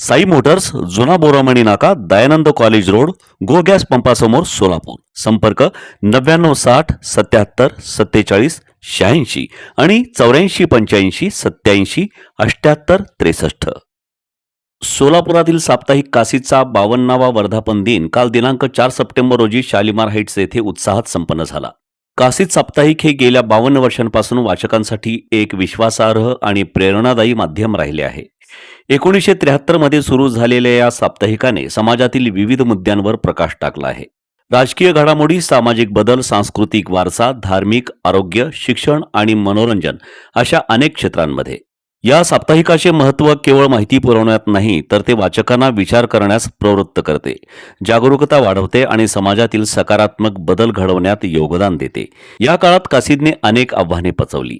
Sai Motors जुना बोरामणी नाका Dayanand college road go gas पंपासमोर Solapur. संपर्क नव्याण्णव साठ सत्याहत्तर सत्तेचाळीस शहाऐंशी आणि चौऱ्याऐंशी पंच्याऐंशी सत्याऐंशी अष्ट्याहत्तर त्रेसष्ट. सोलापुरातील साप्ताहिक काशीचा बावन्नावा वर्धापन दिन काल दिनांक चार सप्टेंबर रोजी शालिमार हाईट्स येथे उत्साहात संपन्न झाला. काशीत साप्ताहिक हे गेल्या बावन्न वर्षांपासून वाचकांसाठी एक विश्वासार्ह आणि प्रेरणादायी माध्यम राहिले आहे. एकोणीसशे त्र्याहत्तरमध्ये सुरू झालेल्या या साप्ताहिकाने समाजातील विविध मुद्द्यांवर प्रकाश टाकला आहे. राजकीय घडामोडी सामाजिक बदल सांस्कृतिक वारसा धार्मिक आरोग्य शिक्षण आणि मनोरंजन अशा अनेक क्षेत्रांमध्ये. या साप्ताहिकाचे महत्त्व केवळ माहिती पुरवण्यात नाही तर ते वाचकांना विचार करण्यास प्रवृत्त करते. जागरूकता वाढवते आणि समाजातील सकारात्मक बदल घडवण्यात योगदान देते. या काळात कासिदने अनेक आव्हाने पचवली.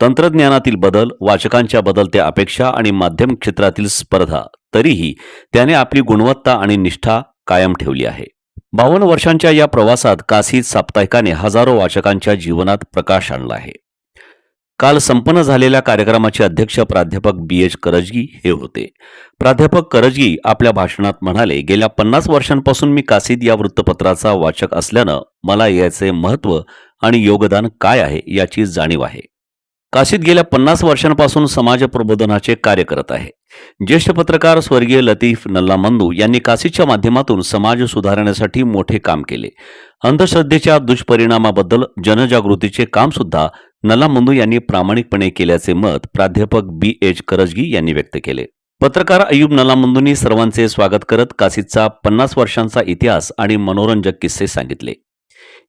तंत्रज्ञानातील बदल वाचकांच्या बदलत्या अपेक्षा आणि माध्यम क्षेत्रातील स्पर्धा तरीही त्याने आपली गुणवत्ता आणि निष्ठा कायम ठेवली आहे. बावन्न वर्षांच्या या प्रवासात कासी साप्ताहिकाने हजारो वाचकांच्या जीवनात प्रकाश आणला आहे. काल संपन्न झालेल्या कार्यक्रमाचे अध्यक्ष प्राध्यापक बी एच करजगी हे होते. प्राध्यापक करजगी आपल्या भाषणात म्हणाले गेल्या पन्नास वर्षांपासून मी कासिद या वृत्तपत्राचा वाचक असल्यानं मला याचे महत्त्व आणि योगदान काय आहे याची जाणीव आहे. काशीत गेल्या पन्नास वर्षांपासून समाज प्रबोधनाचे कार्य करत आहे. ज्येष्ठ पत्रकार स्वर्गीय लतीफ नल्लामंदू यांनी काशीच्या माध्यमातून समाज सुधारण्यासाठी मोठे काम केले. अंधश्रद्धेच्या दुष्परिणामाबद्दल जनजागृतीचे काम सुद्धा नल्लामंदू यांनी प्रामाणिकपणे केल्याचे मत प्राध्यापक बी एच करजगी यांनी व्यक्त केले. पत्रकार अयूब नलामंदूंनी सर्वांचे स्वागत करत काशीचा पन्नास वर्षांचा इतिहास आणि मनोरंजक किस्से सांगितले.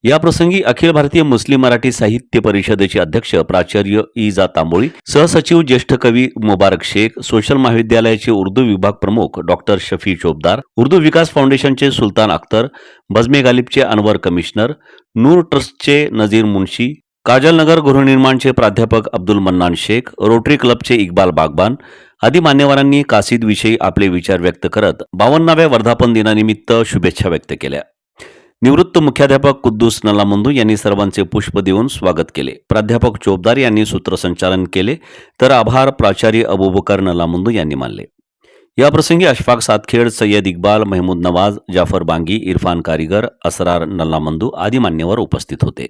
याप्रसंगी अखिल भारतीय मुस्लिम मराठी साहित्य परिषदेचे अध्यक्ष प्राचार्य इजा तांबोळी सहसचिव ज्येष्ठ कवी मुबारक शेख सोशल महाविद्यालयाचे उर्दू विभाग प्रमुख डॉक्टर शफी चोपदार उर्दू विकास फाउंडेशनचे सुलतान अख्तर बजमे गालिबचे अनवर कमिशनर नूर ट्रस्टचे नजीर मुन्शी काजलनगर गृहनिर्माणचे प्राध्यापक अब्दुल मन्नान शेख रोटरी क्लबचे इक्बाल बागबान आदी मान्यवरांनी कासिदविषयी आपले विचार व्यक्त करत बावन्नाव्या वर्धापन दिनानिमित्त शुभेच्छा व्यक्त केल्या. निवृत्त मुख्याध्यापक कुद्दूस नलामंदू यांनी सर्वांचे पुष्प देऊन स्वागत केले. प्राध्यापक चोपदार यांनी सूत्रसंचालन केले तर आभार प्राचार्य अबुबकर नलामंदू यांनी मानले. याप्रसंगी अशफाक सातखेड सय्यद इक्बाल महमूद नवाज जाफर बांगी इरफान कारीगर असरार नल्लामंदू आदी मान्यवर उपस्थित होते.